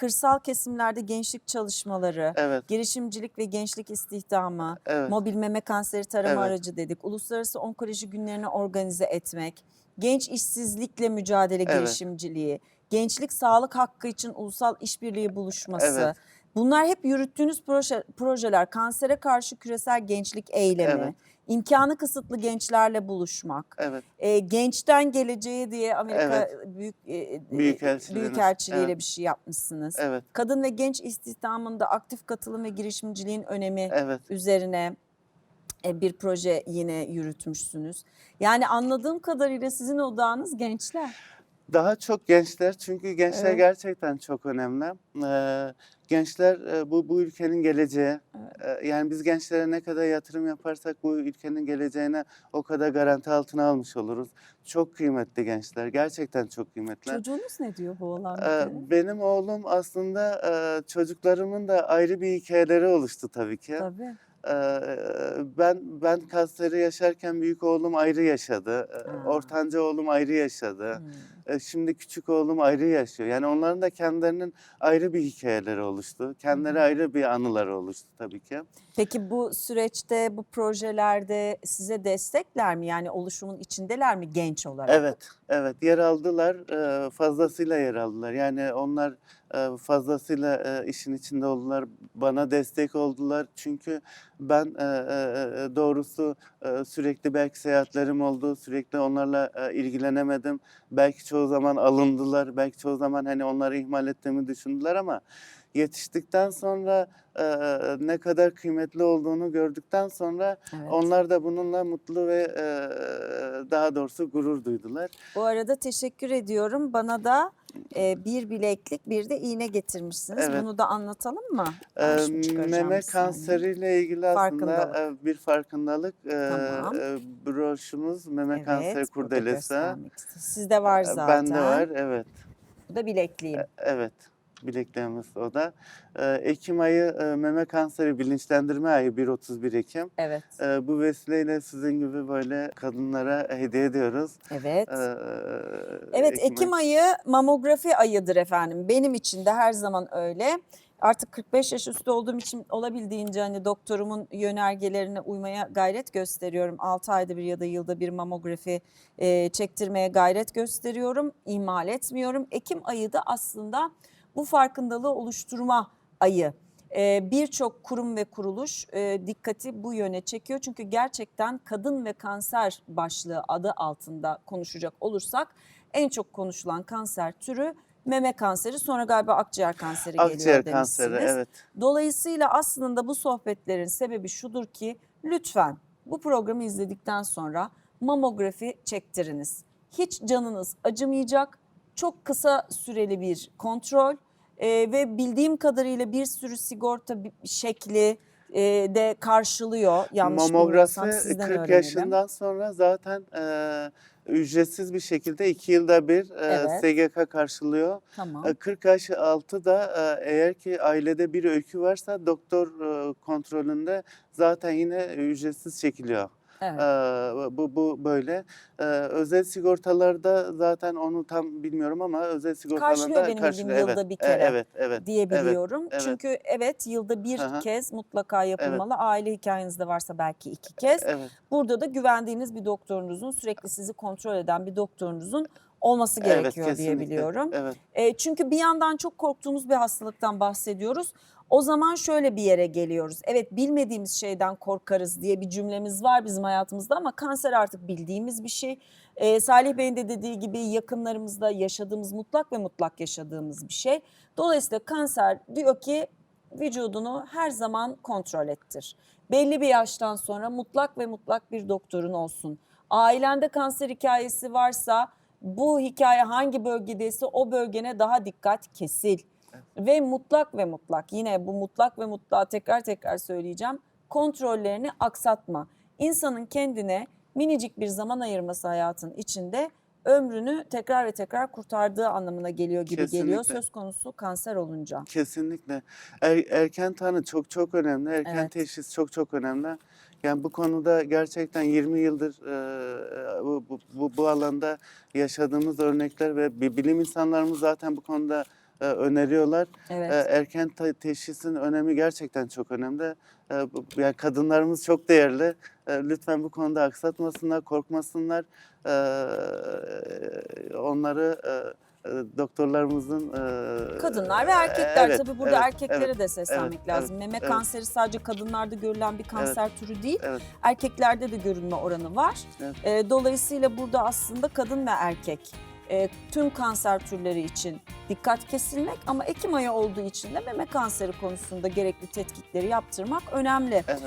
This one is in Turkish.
kırsal kesimlerde gençlik çalışmaları, Evet, girişimcilik ve gençlik istihdamı, evet, mobil meme kanseri tarama Evet. aracı dedik. Uluslararası onkoloji günlerini organize etmek, genç işsizlikle mücadele Evet. girişimciliği, gençlik sağlık hakkı için ulusal işbirliği buluşması. Evet. Bunlar hep yürüttüğünüz proje, projeler. Kansere karşı küresel gençlik eylemi, Evet. imkanı kısıtlı gençlerle buluşmak, evet, e, gençten geleceğe diye Amerika Evet. büyük e, Büyükelçiliğine, büyükelçiliğiyle evet. bir şey yapmışsınız. evet, Kadın ve genç istihdamında aktif katılım ve girişimciliğin önemi evet. üzerine e, bir proje yine yürütmüşsünüz. Yani anladığım kadarıyla sizin odağınız gençler. Daha çok gençler çünkü gençler Evet. gerçekten çok önemli. Ee, gençler e, bu bu ülkenin geleceği. Ee, yani biz gençlere ne kadar yatırım yaparsak bu ülkenin geleceğine o kadar garanti altına almış oluruz. Çok kıymetli gençler. Gerçekten çok kıymetli. Çocuğunuz ne diyor bu olan Ee, bitene? benim oğlum aslında e, çocuklarımın da ayrı bir hikayeleri oluştu tabii ki. Tabii. Ee, ben ben kanseri yaşarken büyük oğlum ayrı yaşadı. Ee, Ha. Ortanca oğlum ayrı yaşadı. Hmm. E, Şimdi küçük oğlum ayrı yaşıyor. Yani onların da kendilerinin ayrı bir hikayeleri oluştu. Kendileri ayrı bir anıları oluştu tabii ki. Peki bu süreçte, bu projelerde size destekler mi? Yani oluşumun içindeler mi genç olarak? Evet, evet yer aldılar. e, Fazlasıyla yer aldılar. Yani onlar e, fazlasıyla işin içinde oldular. Bana destek oldular. Çünkü ben doğrusu sürekli belki seyahatlerim oldu. Sürekli onlarla ilgilenemedim. Belki çoğu zaman alındılar. Belki çoğu zaman hani onları ihmal ettiğimi düşündüler ama yetiştikten sonra e, ne kadar kıymetli olduğunu gördükten sonra Evet. onlar da bununla mutlu ve e, daha doğrusu gurur duydular. Bu arada teşekkür ediyorum. Bana da e, bir bileklik, bir de iğne getirmişsiniz. Evet. Bunu da anlatalım mı? E, meme kanseriyle ilgili aslında e, bir farkındalık. E, Tamam. e, broşumuz meme kanseri Evet, burada kurdelesi. Sizde var zaten. Bende var, evet. Bu da bilekliğim. E, Evet. Bileklerimiz o da. E, Ekim ayı e, meme kanseri bilinçlendirme ayı 1-31 Ekim. Evet. E, bu vesileyle sizin gibi böyle kadınlara hediye ediyoruz. Evet. E, Evet Ekim ayı mamografi ayıdır efendim. Benim için de her zaman öyle. Artık 45 yaş üstü olduğum için olabildiğince hani doktorumun yönergelerine uymaya gayret gösteriyorum. 6 ayda bir ya da yılda bir mamografi e, çektirmeye gayret gösteriyorum. İhmal etmiyorum. Ekim ayı da aslında bu farkındalığı oluşturma ayı. Ee, Birçok kurum ve kuruluş e, dikkati bu yöne çekiyor. Çünkü gerçekten kadın ve kanser başlığı adı altında konuşacak olursak en çok konuşulan kanser türü meme kanseri sonra galiba akciğer kanseri Akciğer geliyor kanseri, evet. Dolayısıyla aslında bu sohbetlerin sebebi şudur ki lütfen bu programı izledikten sonra mamografi çektiriniz. Hiç canınız acımayacak. Çok kısa süreli bir kontrol e, ve bildiğim kadarıyla bir sürü sigorta şekli e, de karşılıyor. Yanlış Mamografi bilmiyorsam sizden 40 öğrenelim. yaşından sonra zaten e, ücretsiz bir şekilde 2 yılda bir e, Evet. SGK karşılıyor. Tamam. E, 40 yaş altı da e, eğer ki ailede bir öykü varsa doktor e, kontrolünde zaten yine ücretsiz çekiliyor. Evet. E, bu bu böyle. E, özel sigortalarda zaten onu tam bilmiyorum ama özel sigortalarda Karşılıyor benim bildiğim karşılıyor. yılda evet. bir E, kere Evet, evet. diyebiliyorum. evet. Çünkü evet yılda bir Aha. kez mutlaka yapılmalı. Aile hikayenizde varsa belki iki kez. Evet. Burada da güvendiğiniz bir doktorunuzun sürekli sizi kontrol eden bir doktorunuzun olması Evet, gerekiyor diye kesinlikle. biliyorum. Evet. E, çünkü bir yandan çok korktuğumuz bir hastalıktan bahsediyoruz. O zaman şöyle bir yere geliyoruz. Evet bilmediğimiz şeyden korkarız diye bir cümlemiz var bizim hayatımızda ama kanser artık bildiğimiz bir şey. E, Salih Bey'in de dediği gibi yakınlarımızda yaşadığımız mutlak ve mutlak yaşadığımız bir şey. Dolayısıyla kanser diyor ki vücudunu her zaman kontrol ettir. Belli bir yaştan sonra mutlak ve mutlak bir doktorun olsun. Ailende kanser hikayesi varsa bu hikaye hangi bölgedeyse o bölgene daha dikkat kesil. Ve mutlak ve mutlak yine bu mutlak ve mutlak tekrar tekrar söyleyeceğim. Kontrollerini aksatma. İnsanın kendine minicik bir zaman ayırması hayatın içinde ömrünü tekrar ve tekrar kurtardığı anlamına geliyor gibi geliyor Kesinlikle. söz konusu kanser olunca. Kesinlikle. Er- erken tanı çok çok önemli. Erken Evet. teşhis çok çok önemli. Yani bu konuda gerçekten 20 yıldır e, bu, bu, bu, bu alanda yaşadığımız örnekler ve bi- bilim insanlarımız zaten bu konuda e, öneriyorlar. Evet. E, erken te- teşhisin önemi gerçekten çok önemli. E, bu- yani kadınlarımız çok değerli. E, lütfen bu konuda aksatmasınlar, korkmasınlar. E, onları e, e, doktorlarımızın e, Kadınlar ve erkekler evet, tabii burada evet, erkeklere evet, de seslenmek evet, lazım. Meme evet. kanseri sadece kadınlarda görülen bir kanser türü değil. Evet. Erkeklerde de görünme oranı var. Evet. Ee, dolayısıyla burada aslında kadın ve erkek e, tüm kanser türleri için dikkat kesilmek ama Ekim ayı olduğu için de meme kanseri konusunda gerekli tetkikleri yaptırmak önemli. Evet.